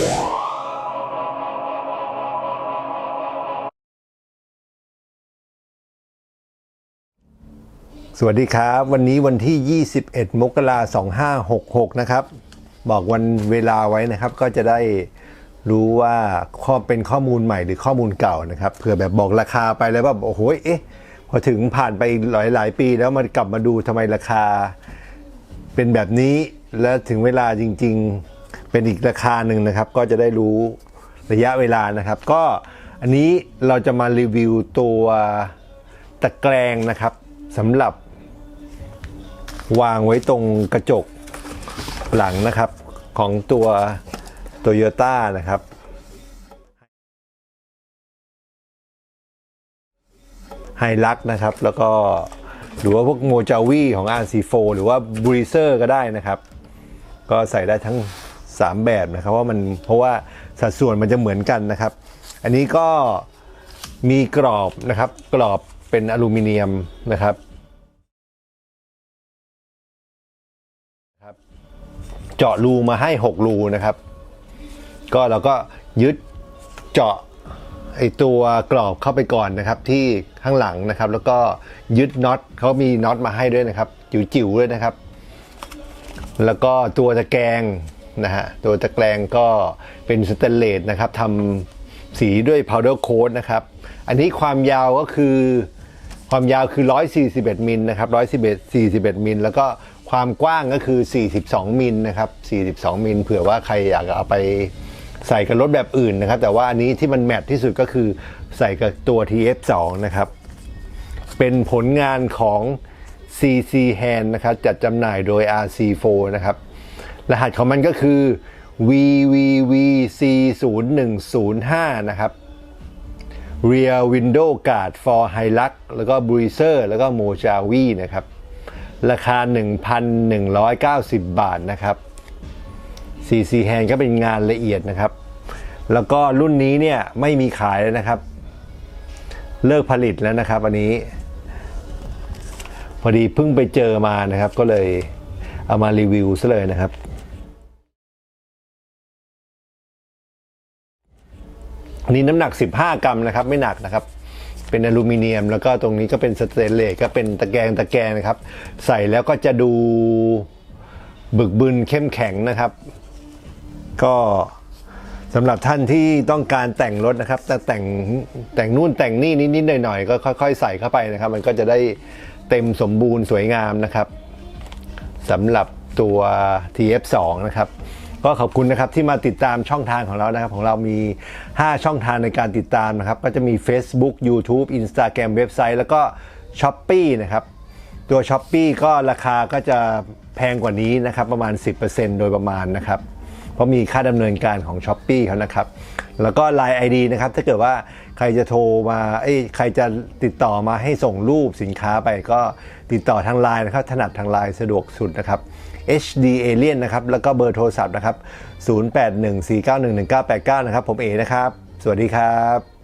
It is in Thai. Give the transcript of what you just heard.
สวัสดีครับ วันนี้วันที่ 21 มกราคม 2566 นะครับ บอกวันเวลาไว้นะครับ ก็จะได้รู้ว่าข้อเป็นข้อมูลใหม่หรือข้อมูลเก่านะครับเผื่อแบบบอกราคาไปแล้วแบบโอ้โหเอ๊ะพอถึงผ่านไปหลายหลายปีแล้วมันกลับมาดูทำไมราคาเป็นแบบนี้ แล้วถึงเวลาจริง ๆ เป็นอีกราคาหนึ่งนะครับ ก็จะได้รู้ระยะเวลานะครับ ก็อันนี้เราจะมารีวิวตัวตะแกรงนะครับสำหรับ วางไว้ตรงกระจกหลังนะครับของตัว Toyota นะครับไฮลักนะครับ แล้วก็หรือว่าพวกโมจาวีของ RC4 หรือว่าบริเซอร์ก็ได้นะครับ ก็ใส่ได้ทั้ง 3 แบบนะครับว่ามันเพราะว่าสัดส่วนมันจะเหมือนกันนะครับ อันนี้ก็มีกรอบนะครับกรอบเป็นอลูมิเนียมนะครับเจาะรูมาให้ 6 รูนะครับ ก็เราก็ยึดเจาะไอตัวกรอบเข้าไปก่อนนะครับที่ข้างหลังนะครับ แล้วก็ยึดน็อตเขามีน็อตมาให้ด้วยนะครับ จิ๋วๆด้วยนะครับ แล้วก็ตัวตะแกรง นะฮะตัวตะแกรงก็เป็นสเตนเลสนะครับทำสีด้วย powder coat นะครับ อันนี้ความยาวก็คือความยาวคือ 141 มิลนะครับ111 41 มิล แล้วก็ความกว้างก็คือ 42 มิลนะครับ 42 มิล เผื่อว่าใครอยากเอาไปใส่กับรถแบบอื่นนะครับ แต่ว่าอันนี้ที่มันแมทที่สุดก็คือใส่กับตัว TF2 นะครับ เป็นผลงานของ CC Hand นะครับ จัดจำหน่ายโดย RC4 นะครับ รหัสของมันก็คือ VVVC0105 นะครับ Rear Window Guard for Hilux แล้วก็ Breezer แล้วก็ Mojave นะครับ ราคา 1,190 บาทนะครับ CC Hand ก็เป็นงานละเอียดนะครับ แล้วก็รุ่นนี้เนี่ยไม่มีขายแล้วนะครับ เลิกผลิตแล้วนะครับอันนี้ พอดีเพิ่งไปเจอมานะครับก็เลยเอามารีวิวซะเลยนะครับ อันนี้น้ำหนัก 15 กรัมนะครับ ไม่หนักนะครับ เป็นอลูมิเนียม แล้วก็ตรงนี้ก็เป็นสเตนเลสก็เป็นตะแกรงตะแกรงนะครับ ใส่แล้วก็จะดูบึกบึนเข้มแข็งนะครับ ก็สำหรับท่านที่ต้องการแต่งรถนะครับ แต่แต่งแต่งนู่นแต่งนี่นิดๆหน่อยๆก็ค่อย ๆ ใส่เข้าไปนะครับ มันก็จะได้เต็มสมบูรณ์สวยงามนะครับสำหรับตัว TF2 นะครับ ก็ขอบคุณนะครับที่มาติดตามช่องทางของเรานะครับ ของเรามี 5 ช่องทางในการติดตามนะครับ ก็จะมี Facebook YouTube Instagram เว็บไซต์แล้วก็ s h อ p e e นะครับ ตัว s h อ p e e ก็ราคาก็จะแพงกว่านี้นะครับ ประมาณ 10%โดยประมาณนะครับ เพราะมีค่าดำเนินการของ s h อ p e e เขานะครับ แล้วก็ Line ID นะครับ ถ้าเกิดว่าใครจะโทรมาเอ้ใครจะติดต่อมาให้ส่งรูปสินค้าไปก็ติดต่อทาง Line นะครับ ถนัดทาง Line สะดวกสุดนะครับ HD Alien นะครับ แล้วก็เบอร์โทรศัพท์นะครับ 0814911989 นะครับ ผมเอนะครับ สวัสดีครับ